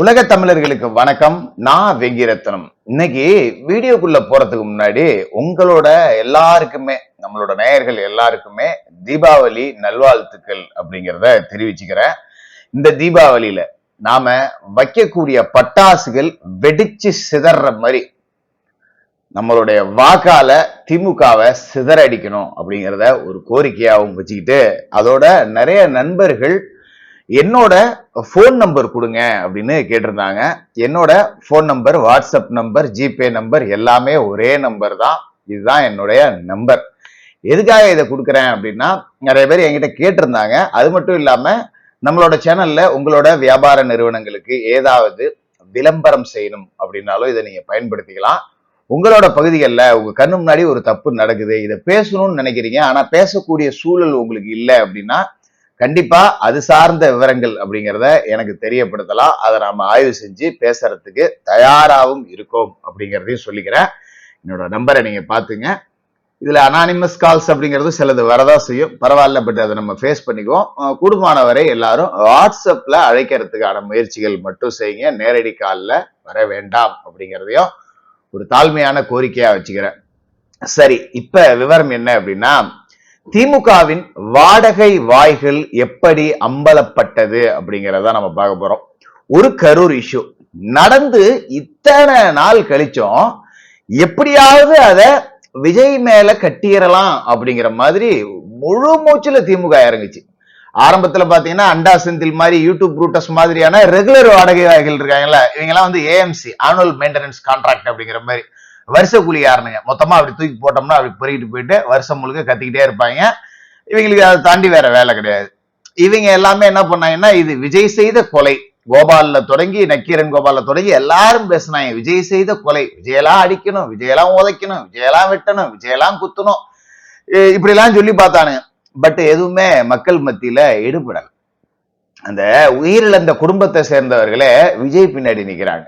உலக தமிழர்களுக்கு வணக்கம். நான் வெங்கிரத்னம். இன்னைக்கு வீடியோக்குள்ள போறதுக்கு முன்னாடி உங்களோட எல்லாருக்குமே நம்மளோட நேயர்கள் எல்லாருக்குமே தீபாவளி நல்வாழ்த்துக்கள் அப்படிங்கிறத தெரிவிச்சுக்கிறேன். இந்த தீபாவளியில நாம வைக்கக்கூடிய பட்டாசுகள் வெடிச்சு சிதற மாதிரி நம்மளுடைய வாக்கால திமுகவை சிதறடிக்கணும் அப்படிங்கிறத ஒரு கோரிக்கையாகவும் வச்சுக்கிட்டு அதோட நிறைய நண்பர்கள் என்னோட ஃபோன் நம்பர் கொடுங்க அப்படின்னு கேட்டிருந்தாங்க. என்னோட phone number WhatsApp number GPay number எல்லாமே ஒரே நம்பர் தான். இதுதான் என்னுடைய நம்பர் எதுக்காக இதை கொடுக்குறேன் அப்படின்னா நிறைய பேர் என்கிட்ட கேட்டிருந்தாங்க. அது மட்டும் இல்லாமல் நம்மளோட சேனல்ல உங்களோட வியாபார நிறுவனங்களுக்கு ஏதாவது விளம்பரம் செய்யணும் அப்படின்னாலும் இதை நீங்க பயன்படுத்திக்கலாம். உங்களோட பகுதிகளில் உங்க கண்ணு முன்னாடி ஒரு தப்பு நடக்குது. இதை பேசணும்னு நினைக்கிறீங்க. ஆனா பேசக்கூடிய சூழல் உங்களுக்கு இல்லை அப்படின்னா கண்டிப்பா அது சார்ந்த விவரங்கள் அப்படிங்கிறத எனக்கு தெரியப்படுத்தலாம். அதை நாம ஆய்வு செஞ்சு பேசுறதுக்கு தயாராகவும் இருக்கோம் அப்படிங்கிறதையும் சொல்லிக்கிறேன். என்னோட நம்பரை நீங்க பாத்துங்க இதுல அனானிமஸ் கால்ஸ் அப்படிங்கிறது சிலது வரதான் செய்யும். பரவாயில்ல பட் அதை நம்ம ஃபேஸ் பண்ணிக்குவோம். அஹ் வரை எல்லாரும் வாட்ஸ்அப்ல அழைக்கிறதுக்கான முயற்சிகள் மட்டும் செய்யுங்க. நேரடி காலில் வர வேண்டாம் அப்படிங்கிறதையும் ஒரு தாழ்மையான கோரிக்கையா வச்சுக்கிறேன். சரி இப்ப விவரம் என்ன அப்படின்னா திமுகவின் வாடகை வாய்கள் எப்படி அம்பலப்பட்டது அப்படிங்கிறத நம்ம பார்க்க போறோம். ஒரு கரூர் இஷ்யூ நடந்து இத்தனை நாள் கழிச்சோம் எப்படியாவது அதை விஜய் மேல கட்டிடலாம் அப்படிங்கிற மாதிரி முழு மூச்சுல திமுக இறங்குச்சு. ஆரம்பத்துல பாத்தீங்கன்னா அண்டா செந்தில் மாதிரி யூடியூப் ரூட்டஸ் மாதிரியான ரெகுலர் வாடகை வாய்கள் இருக்காங்கல்ல இவங்கெல்லாம் வந்து ஏஎம்சி ஆனுவல் மெயின்டெனன்ஸ் கான்ட்ராக்ட் அப்படிங்கிற மாதிரி. வருஷ கூலி மொத்தமாக மொத்தமா அப்படி தூக்கி போட்டோம்னா அப்படி பொறிக்கிட்டு போயிட்டு வருஷம் முழுக்க கத்திக்கிட்டே இருப்பாங்க. இவங்களுக்கு அதை தாண்டி வேற வேலை கிடையாது. இவங்க எல்லாமே என்ன பண்ணாங்கன்னா இது விஜய் செய்த கொலை. கோபால்ல தொடங்கி நக்கீரன் கோபால்ல தொடங்கி எல்லாரும் பேசினாங்க. விஜய் செய்த கொலை. விஜயெல்லாம் அடிக்கணும் விஜயெல்லாம் உதைக்கணும் விஜயெல்லாம் வெட்டணும் விஜயெல்லாம் குத்தணும். இப்படிலாம் சொல்லி பார்த்தானுங்க பட் எதுவுமே மக்கள் மத்தியில ஈடுபடல. அந்த உயிரிழந்த குடும்பத்தை சேர்ந்தவர்களே விஜய் பின்னாடி நிக்கிறாங்க.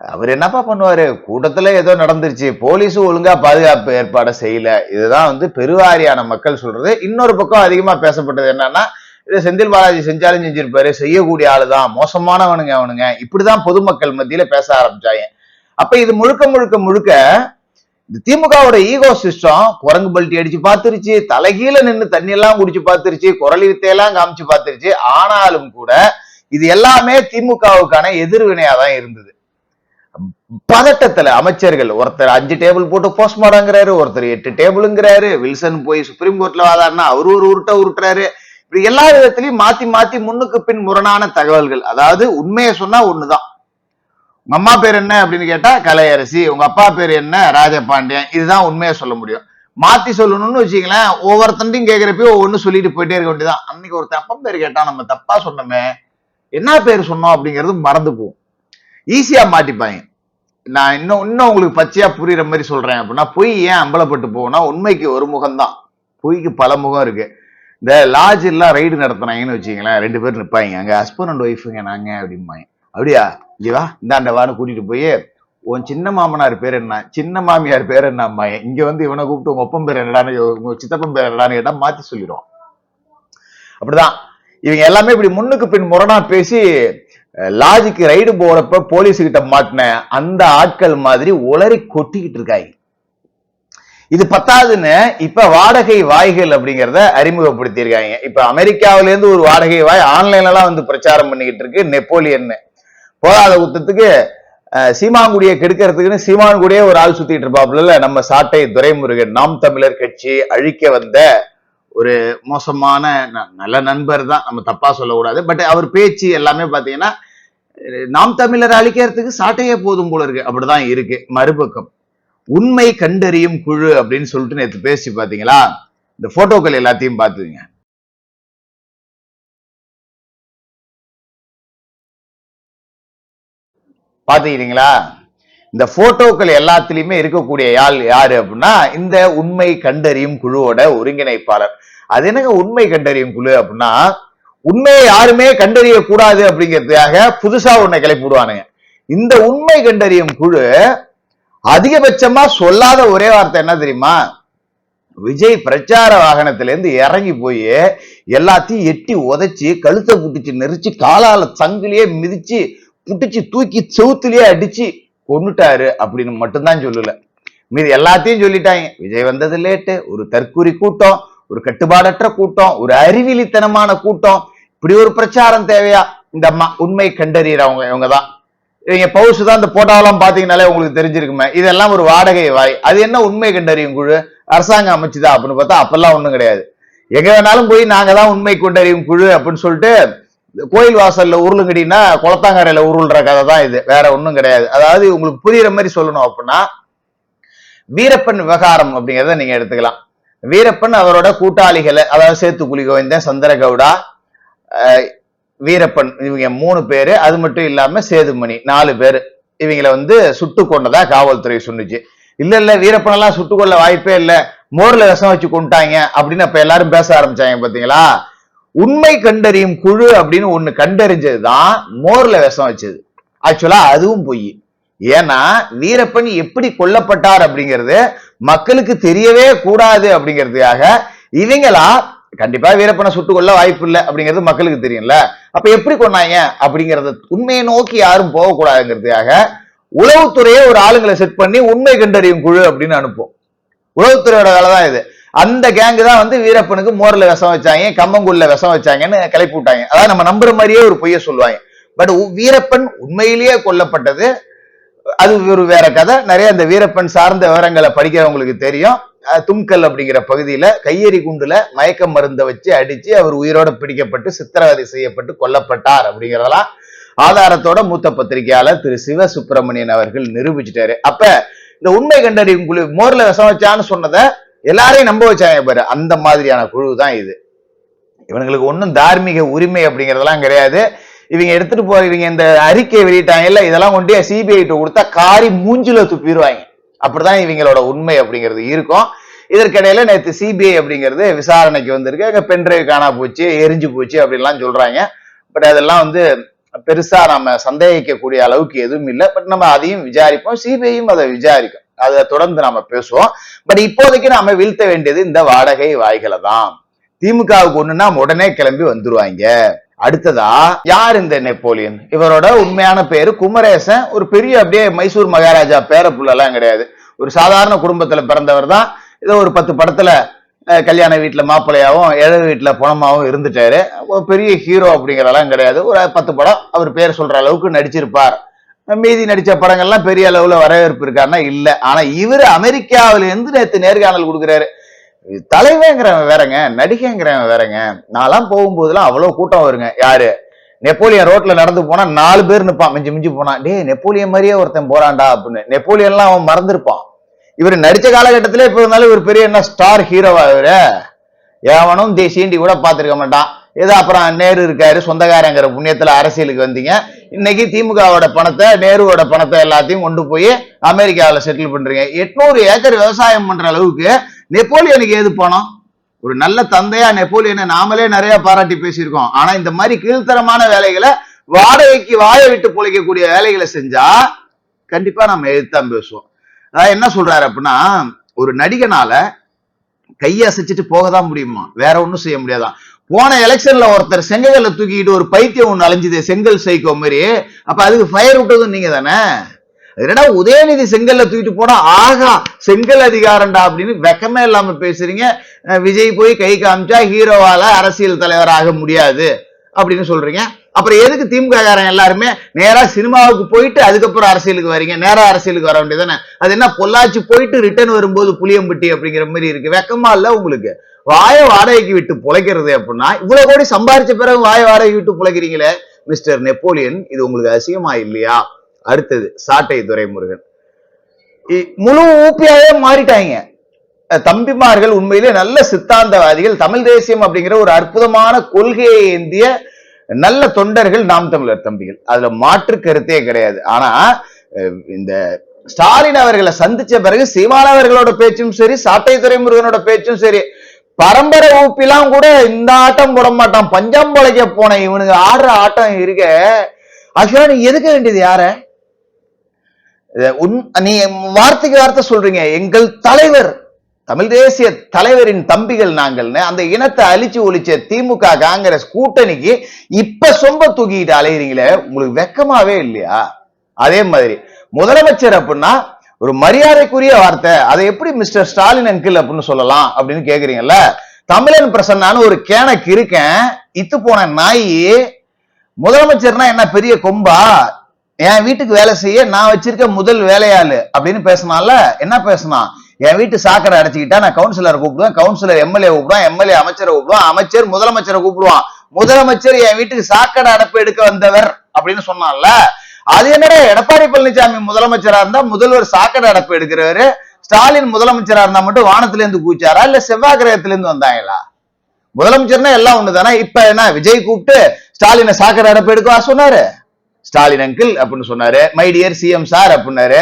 அவர் என்னப்பா பண்ணுவாரு? கூட்டத்துல ஏதோ நடந்துருச்சு. போலீஸும் ஒழுங்கா பாதுகாப்பு ஏற்பாடு செய்யல. இதுதான் வந்து பெருவாரியான மக்கள் சொல்றது. இன்னொரு பக்கம் அதிகமா பேசப்பட்டது என்னன்னா இது செந்தில் பாலாஜி செஞ்சாலும் செஞ்சிருப்பாரு. செய்யக்கூடிய ஆளுதான். மோசமானவனுங்க அவனுங்க. இப்படிதான் பொதுமக்கள் மத்தியில பேச ஆரம்பிச்சாங்க. அப்ப இது முழுக்க முழுக்க முழுக்க இந்த திமுகவோட ஈகோ சிஸ்டம் குரங்கு பல்ட்டி அடிச்சு பார்த்துருச்சு. தலைகீழ நின்று தண்ணி எல்லாம் குடிச்சு பார்த்துருச்சு. குரல் வித்தையெல்லாம் காமிச்சு பார்த்துருச்சு. ஆனாலும் கூட இது எல்லாமே திமுகவுக்கான எதிர்வினையா தான் இருந்தது. பதட்டத்துல அமைச்சர்கள் ஒருத்தர் அஞ்சு டேபிள் போட்டு போஸ்ட்மார்டம்ங்கிறாரு ஒருத்தர் எட்டு டேபிளுங்கிறாரு வில்சன் போய் சுப்ரீம் கோர்ட்ல வாதாடினா அவரு ஒரு உருட்ட உருட்டுறாரு. இப்படி எல்லா விதத்திலையும் மாத்தி மாத்தி முன்னுக்கு பின் முரணான தகவல்கள். அதாவது உண்மையை சொன்னா ஒண்ணுதான். உங்க அம்மா பேர் என்ன அப்படின்னு கேட்டா கலையரசி உங்க அப்பா பேர் என்ன ராஜபாண்டியன் இதுதான் உண்மையை சொல்ல முடியும். மாத்தி சொல்லணும்னு வச்சுங்களேன் ஒவ்வொருத்தண்டையும் கேட்கிறப்பயும் ஒவ்வொன்னு சொல்லிட்டு போயிட்டே இருக்க வேண்டியதான் அன்னைக்கு ஒரு தப்பம் பேர் கேட்டா நம்ம தப்பா சொன்னோமே என்ன பேர் சொன்னோம் அப்படிங்கிறது மறந்து போகும் ஈஸியா மாட்டிப்பாங்க. நான் இன்னும் இன்னும் உங்களுக்கு பச்சையா புரியுற மாதிரி சொல்றேன் அப்படின்னா பொய் ஏன் அம்பலப்பட்டு போகும்னா உண்மைக்கு ஒரு முகம்தான். பொய்க்கு பல முகம் இருக்கு. இந்த லாட்ஜ் எல்லாம் ரைடு நடத்துனாங்கன்னு வச்சுங்களேன் ரெண்டு பேர் நிற்பாங்க அங்க ஹஸ்பண்ட் அண்ட் ஒய்ஃபுங்க நாங்க அப்படிம்பாங்க. அப்படியா? இல்லையா வா இந்தாண்ட வான்னு கூட்டிட்டு போய் உன் சின்ன மாமனார் பேர் என்ன? சின்ன மாமியார் பேர் என்ன அம்மாயே இங்க வந்து இவனை கூப்பிட்டு உங்க ஒப்பம் பேர் என்னடான்னு உங்க சித்தப்பன் பேர் என்னடான்னு கேட்டா மாத்தி சொல்லிடும் அப்படிதான். இவங்க எல்லாமே இப்படி முன்னுக்கு பின் முரணா பேசி லாஜிக்கு ரைடு போறப்ப போலீஸ் கிட்ட மாட்டின அந்த ஆட்கள் மாதிரி உளறி கொட்டிக்கிட்டு இருக்காங்க இது பத்தாதுன்னு இப்ப வாடகை வாய்கள் அப்படிங்கிறத அறிமுகப்படுத்தியிருக்காங்க. இப்ப அமெரிக்காவில இருந்து ஒரு வாடகை வாய் ஆன்லைன்ல எல்லாம் வந்து பிரச்சாரம் பண்ணிக்கிட்டு இருக்கு நெப்போலியன் போதாத குத்தத்துக்கு சீமாங்குடியை கெடுக்கிறதுக்குன்னு சீமான்குடியே ஒரு ஆள் சுத்திட்டு இருப்பாப்புல நம்ம சாட்டை துரைமுருகன் நாம் தமிழர் கட்சி அழிக்க வந்த ஒரு மோசமான நல்ல நண்பர் தான். நம்ம தப்பா சொல்லக்கூடாது. பட் அவர் பேச்சு எல்லாமே பாத்தீங்கன்னா நாம் தமிழர் அழிக்கிறதுக்கு சாட்டையே போதும் போல இருக்கு. அப்படிதான் இருக்கு. மறுபக்கம். உண்மை கண்டறியும் குழு அப்படின்னு சொல்லிட்டு நேற்று பேசி பாத்தீங்களா? இந்த போட்டோக்கள் எல்லாத்தையும் பார்த்துங்க பாத்துக்கிறீங்களா இந்த போட்டோக்கள் எல்லாத்துலேயுமே இருக்கக்கூடிய யாழ் யாரு அப்படின்னா இந்த உண்மை கண்டறியும் குழுவோட ஒருங்கிணைப்பாளர். அது என்னங்க உண்மை கண்டறியும் குழு அப்படின்னா உண்மையை யாருமே கண்டறிய கூடாது அப்படிங்கிறதுக்காக புதுசா ஒன்னை கிளப்பி விடுவானுங்க. இந்த உண்மை கண்டறியும் குழு அதிகபட்சமா சொல்லாத ஒரே வார்த்தை என்ன தெரியுமா? விஜய் பிரச்சார வாகனத்திலேருந்து இறங்கி போய் எல்லாத்தையும் எட்டி உதைச்சி கழுத்தை புட்டிச்சு நெரிச்சு காலால சங்கிலியே மிதிச்சு புட்டிச்சு தூக்கி செவுத்துலயே அடிச்சு கொன்னுட்டாரு அப்படின்னு மட்டும்தான் சொல்லல. மீது எல்லாத்தையும் சொல்லிட்டாங்க. விஜய் வந்தது லேட்டு ஒரு தற்கூரி கூட்டம் ஒரு கட்டுப்பாடற்ற கூட்டம் ஒரு அறிவிலித்தனமான கூட்டம். இப்படி ஒரு பிரச்சாரம் தேவையா? இந்த அம்மா உண்மை கண்டறியறவங்க இவங்க தான் இவங்க பவுஸ் தான் இந்த போட்டோவெல்லாம் பாத்தீங்கன்னாலே உங்களுக்கு தெரிஞ்சிருக்குமே. இதெல்லாம் ஒரு வாடகை வாய். அது என்ன உண்மை கண்டறியும் குழு? அரசாங்கம் அமைச்சுதா? அப்படின்னு பார்த்தா அப்பெல்லாம் ஒன்றும் கிடையாது. எங்க வேணாலும் போய் நாங்க தான் உண்மை கொண்டறியும் குழு அப்படின்னு சொல்லிட்டு கோயில் வாசல்ல உருளுங்கடினா குளத்தாங்கரையில உருள்ற கதை தான் இது. வேற ஒன்றும் கிடையாது. அதாவது உங்களுக்கு புரியுற மாதிரி சொல்லணும் அப்படின்னா வீரப்பன் விவகாரம் அப்படிங்கறத நீங்க எடுத்துக்கலாம். வீரப்பன் அவரோட கூட்டாளிகளை அதாவது சேத்து கோவிந்தன் சந்திரகவுடா அஹ், வீரப்பன் இவங்க மூணு பேரு அது மட்டும் இல்லாம சேதுமணி நாலு பேரு இவங்களை வந்து சுட்டு கொண்டதா காவல்துறை சொன்னுச்சு. இல்ல இல்ல வீரப்பன் எல்லாம் சுட்டு கொள்ள வாய்ப்பே இல்ல. மோர்ல விஷம் வச்சு கொண்டுட்டாங்க அப்படின்னு அப்ப எல்லாரும் பேச ஆரம்பிச்சாங்க பாத்தீங்களா? உண்மை கண்டறியும் குழு அப்படின்னு ஒண்ணு கண்டறிஞ்சதுதான் மோர்ல விஷம் வச்சது. ஆக்சுவலா அதுவும் பொய். ஏன்னா வீரப்பன் எப்படி கொல்லப்பட்டார் அப்படிங்கிறது மக்களுக்கு தெரியவே கூடாது அப்படிங்கிறதுக்காக இவங்களா கண்டிப்பா வீரப்பனை சுட்டு கொள்ள வாய்ப்பு இல்லை அப்படிங்கிறது மக்களுக்கு தெரியும்ல. அப்ப எப்படி கொண்டாங்க அப்படிங்கறத உண்மையை நோக்கி யாரும் போகக்கூடாதுங்கிறதுக்காக உளவுத்துறையே ஒரு ஆளுங்களை செட் பண்ணி உண்மை கண்டறியும் குழு அப்படின்னு அனுப்பும். உளவுத்துறையோட வேலை தான் இது. அந்த கேங்கு தான் வந்து வீரப்பனுக்கு மோர்ல விஷம் வச்சாங்க கம்மங்குள்ள விஷம் வச்சாங்கன்னு கிளப்பி விட்டாங்க. அதாவது நம்ம நம்புற மாதிரியே ஒரு பொய்ய சொல்லுவாங்க. பட் வீரப்பன் உண்மையிலேயே கொல்லப்பட்டது. அது ஒரு வேற கதை. நிறைய அந்த வீரப்பன் சார்ந்த விவரங்களை படிக்கிறவங்களுக்கு தெரியும். தும்கல் அப்படிங்கிற பகுதியில கையெறி குண்டுல மயக்க மருந்தை வச்சு அடிச்சு அவர் உயிரோட பிடிக்கப்பட்டு சித்திரவதை செய்யப்பட்டு கொல்லப்பட்டார் அப்படிங்கிறதெல்லாம் ஆதாரத்தோட மூத்த பத்திரிகையாளர் திரு சிவ சுப்பிரமணியன் அவர்கள் நிரூபிச்சிட்டாரு. அப்ப இந்த உண்மை கண்டறியும் குழு மோர்ல விஷம் வச்சான்னு சொன்னதை எல்லாரையும் நம்ப வச்சாங்க பாரு. அந்த மாதிரியான குழு தான் இது. இவங்களுக்கு ஒன்றும் தார்மீக உரிமை அப்படிங்கிறதெல்லாம் கிடையாது. இவங்க எடுத்துட்டு போற இவங்க இந்த அறிக்கையை வெளியிட்டாங்கல்ல இதெல்லாம் கொண்டு சிபிஐ கொடுத்தா காரி மூஞ்சில துப்பிடுவாங்க. அப்படிதான் இவங்களோட உண்மை அப்படிங்கிறது இருக்கும். இதற்கிடையில நேற்று சிபிஐ அப்படிங்கிறது விசாரணைக்கு வந்திருக்கு. அங்கே பென்ட்ரைவ் காணா போச்சு எரிஞ்சு போச்சு அப்படின்லாம் சொல்றாங்க. பட் அதெல்லாம் வந்து பெருசா நம்ம சந்தேகிக்கக்கூடிய அளவுக்கு எதுவும் இல்லை. பட் நம்ம அதையும் விசாரிப்போம். சிபிஐயும் அதை விசாரிக்கும். அதை தொடர்ந்து நாம பேசுவோம். பட் இப்போதைக்கு நாம வீழ்த்த வேண்டியது இந்த வாடகை வாய்களை தான். திமுகவுக்கு ஒண்ணுன்னா உடனே கிளம்பி வந்துருவாங்க. அடுத்ததா யார் இந்த நெப்போலியன்? இவரோட உண்மையான பேரு குமரேசன். ஒரு பெரிய அப்படியே மைசூர் மகாராஜா பேரப்புள்ள எல்லாம் கிடையாது. ஒரு சாதாரண குடும்பத்துல பிறந்தவர் தான். ஏதோ ஒரு பத்து படத்துல கல்யாண வீட்டுல மாப்பிள்ளையாவும் இழவு வீட்டுல பணமாவும் இருந்துட்டாரு. ஒரு பெரிய ஹீரோ அப்படிங்கறதெல்லாம் கிடையாது. ஒரு பத்து படம் அவர் பேர் சொல்ற அளவுக்கு நடிச்சிருப்பார். மீதி நடித்த படங்கள்லாம் பெரிய அளவில் வரவேற்பு இருக்காருன்னா இல்லை. ஆனா இவர் அமெரிக்காவிலேருந்து இருந்து நேர்காணல் கொடுக்குறாரு. தலைவங்கிறவன் வேறங்க நடிகைங்கிறவன் வேறங்க. நான்லாம் போகும்போதெல்லாம் அவ்வளோ கூட்டம் வருங்க. யாரு? நெப்போலியன் ரோட்ல நடந்து போனா நாலு பேர் நிற்பான் மிஞ்சி மிஞ்சி போனான் டே நெப்போலியன் மாதிரியே ஒருத்தன் போறான்டா அப்படின்னு. நெப்போலியன்லாம் அவன் மறந்துருப்பான். இவர் நடிச்ச காலகட்டத்திலே இப்போ இருந்தாலும் இவர் பெரிய என்ன ஸ்டார் ஹீரோவா இவர்? ஏவனும் தே சீண்டி கூட பார்த்துருக்க மாட்டான். ஏதோ அப்புறம் நேரு இருக்காரு சொந்தக்காரங்கிற புண்ணியத்தில் அரசியலுக்கு வந்தீங்க. இன்னைக்கு திமுகவோட பணத்தை நேருவோட பணத்தை எல்லாத்தையும் கொண்டு போய் அமெரிக்காவில் செட்டில் பண்றீங்க. எட்நூறு ஏக்கர் விவசாயம் பண்ற அளவுக்கு நெப்போலியனுக்கு எது பணம்? ஒரு நல்ல தந்தையா நெப்போலியனை நாமளே நிறைய பாராட்டி பேசியிருக்கோம். ஆனா இந்த மாதிரி கீழ்த்தரமான வேலைகளை வாடகைக்கு வாயை விட்டு பொழைக்கக்கூடிய வேலைகளை செஞ்சா கண்டிப்பா நம்ம எதிர்த்தான் பேசுவோம். அதாவது என்ன சொல்றாரு அப்படின்னா ஒரு நடிகனால கையை அசைச்சிட்டு போக தான் முடியுமா? வேற ஒன்றும் செய்ய முடியாதான். போன எலெக்ஷன்ல ஒருத்தர் செங்கல்ல தூக்கிட்டு ஒரு பைத்தியம் ஒன்று அலைஞ்சுது செங்கல் சைக்கோ மாதிரி. அப்ப அதுக்கு ஃபயர் விட்டதும் நீங்க தானே? என்னடா உதயநிதி செங்கல்ல தூக்கிட்டு போனா ஆகா செங்கல் அதிகாரம்டா அப்படின்னு வெக்கமே இல்லாம பேசுறீங்க. விஜய் போய் கை காமிச்சா ஹீரோவால அரசியல் தலைவர் ஆக முடியாது அப்படின்னு சொல்றீங்க. அப்புறம் எதுக்கு திமுக காரன் எல்லாருமே நேரா சினிமாவுக்கு போயிட்டு அதுக்கப்புறம் அரசியலுக்கு வரீங்க? நேரா அரசியலுக்கு வர வேண்டியதானே அது என்ன பொள்ளாச்சி போயிட்டு ரிட்டர்ன் வரும்போது புளியம்பட்டி அப்படிங்கிற மாதிரி இருக்கு. வெக்கமா இல்ல உங்களுக்கு? வாய வாடகைக்கு விட்டு புழைக்கிறது அப்படின்னா இவ்வளவு கோடி சம்பாரிச்ச பிறகு வாய வாடகை விட்டு புழைக்கிறீங்களே மிஸ்டர் நெப்போலியன் இது உங்களுக்கு அசியமா இல்லையா? அடுத்தது சாட்டை துரைமுருகன். இ- முழு ஊப்பியாவே மாறிட்டாங்க. தம்பிமார்கள் உண்மையிலே நல்ல சித்தாந்தவாதிகள் தமிழ் தேசியம் அப்படிங்கிற ஒரு அற்புதமான கொள்கையை ஏந்திய நல்ல தொண்டர்கள் நாம் தமிழர் தம்பிகள். அதுல மாற்று கருத்தே கிடையாது. ஆனா இந்த ஸ்டாலின் அவர்களை சந்திச்ச பிறகு சீமானவர்களோட பேச்சும் சரி சாட்டை துறைமுருகனோட பேச்சும் சரி பரம்பரை ஊப்பிலாம் கூட இந்த ஆட்டம் போட மாட்டான். பஞ்சம் பொழைக்க போன இவனுக்கு ஆடுற ஆட்டம் இருக்க. ஆக்சுவலா நீ எதுக்க வேண்டியது யார? உன்- நீ வார்த்தைக்கு வார்த்தை சொல்றீங்க. எங்கள் தலைவர் தமிழ் தேசிய தலைவரின் தம்பிகள் நாங்கள்னு அந்த இனத்தை அழிச்சு ஒழிச்ச திமுக காங்கிரஸ் கூட்டணிக்கு இப்ப சொம்ப தூக்கிட்டு அலையிறீங்களே. உங்களுக்கு வெக்கமாவே இல்லையா? அதே மாதிரி முதலமைச்சர் அப்படின்னா ஒரு மரியாதைக்குரிய வார்த்தை. அதை எப்படி மிஸ்டர் ஸ்டாலின் அங்கிள் அப்படின்னு சொல்லலாம் அப்படின்னு கேக்குறீங்கல்ல? தமிழன் பிரசன்னான்னு ஒரு கேனக்கு இருக்கேன். இத்து போன நாய் முதலமைச்சர்னா என்ன பெரிய கொம்பா? என் வீட்டுக்கு வேலை செய்ய நான் வச்சிருக்க முதல் வேலையாளு அப்படின்னு பேசினால என்ன பேசினா என் வீட்டு சாக்கடை அடைச்சிக்கிட்டா நான் கவுன்சிலர் கூப்பிடுவேன். கவுன்சிலர் எம்எல்ஏ கூப்பிடுவான். எம்எல்ஏ அமைச்சரை கூப்பிடுவான். அமைச்சர் முதலமைச்சரை கூப்பிடுவான். முதலமைச்சர் என் வீட்டுக்கு சாக்கடை அடைப்பு எடுக்க வந்தவர் அப்படின்னு சொன்னான்ல? அது என்னடா எடப்பாடி பழனிசாமி முதலமைச்சரா இருந்தா முதல்வர் சாக்கடை அடைப்பு எடுக்கிறவரு ஸ்டாலின் முதலமைச்சரா இருந்தா மட்டும் வானத்துல இருந்து கூச்சாரா இல்ல செவ்வாய் கிரகத்துல இருந்து வந்தாங்களா? முதலமைச்சர்னா எல்லாம் ஒண்ணுதானே? இப்ப என்ன விஜய் கூப்பிட்டு ஸ்டாலினை சாக்கடை அடப்பு எடுக்கவா சொன்னாரு. ஸ்டாலின் அங்கிள் அப்படின்னு சொன்னாரு. மை டியர் சிஎம் சார் அப்படின்னாரு.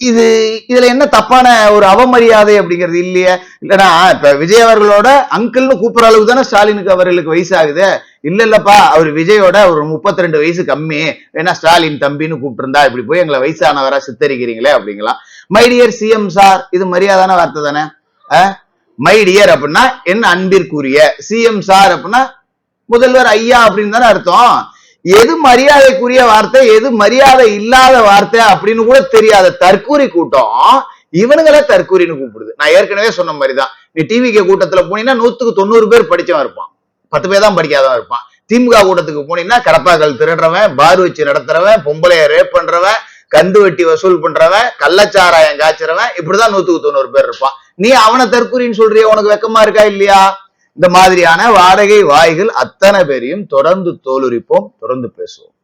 இது இதுல என்ன தப்பான ஒரு அவமரியாதை அப்படிங்கிறது இல்லையே. இல்லைன்னா இப்ப விஜய் அவர்களோட அங்கிள்னு கூப்பிடுற அளவுக்கு தானே ஸ்டாலினுக்கு அவர்களுக்கு வயசாகுது. இல்ல இல்லப்பா அவர் விஜயோட ஒரு முப்பத்தி ரெண்டு வயசு கம்மி. வேணா ஸ்டாலின் தம்பின்னு கூப்பிட்டுருந்தா இப்படி போய் எங்களை வயசானவரா சித்தரிக்கிறீங்களே அப்படிங்களாம் மைடியர் சிஎம் சார் இது மரியாதான வார்த்தை தானே? மைடியர் அப்படின்னா என்ன அன்பிற்குரிய. சிஎம் சார் அப்படின்னா முதல்வர் ஐயா அப்படின்னு தானே அர்த்தம். எது மரியாதைக்குரிய வார்த்தை எது மரியாதை இல்லாத வார்த்தை அப்படின்னு கூட தெரியாத தற்கூரி கூட்டம் இவனுங்களே தற்கூரின்னு கூப்பிடுது. நான் ஏற்கனவே சொன்ன மாதிரிதான். நீ டிவிக்கு கூட்டத்துல போனீங்கன்னா நூத்துக்கு தொண்ணூறு பேர் படிச்சவன் இருப்பான். பத்து பேர் தான் படிக்காதவன் இருப்பான். திமுக கூட்டத்துக்கு போனீங்கன்னா கடப்பாக்கள் திருடுறவன் பார் வச்சு நடத்துறவன் பொம்பளைய ரேப் பண்றவன் கந்து வெட்டி வசூல் பண்றவன் கள்ளச்சாராயம் காய்ச்சறவன் இப்படிதான் நூத்துக்கு தொண்ணூறு பேர் இருப்பான். நீ அவனை தற்கூரின்னு சொல்றிய? உனக்கு வெக்கமா இருக்கா இல்லையா? இந்த மாதிரியான வாடகை வாய்கள் அத்தனை பேரையும் தொடர்ந்து தோலுரிப்போம் தொடர்ந்து பேசுவோம்.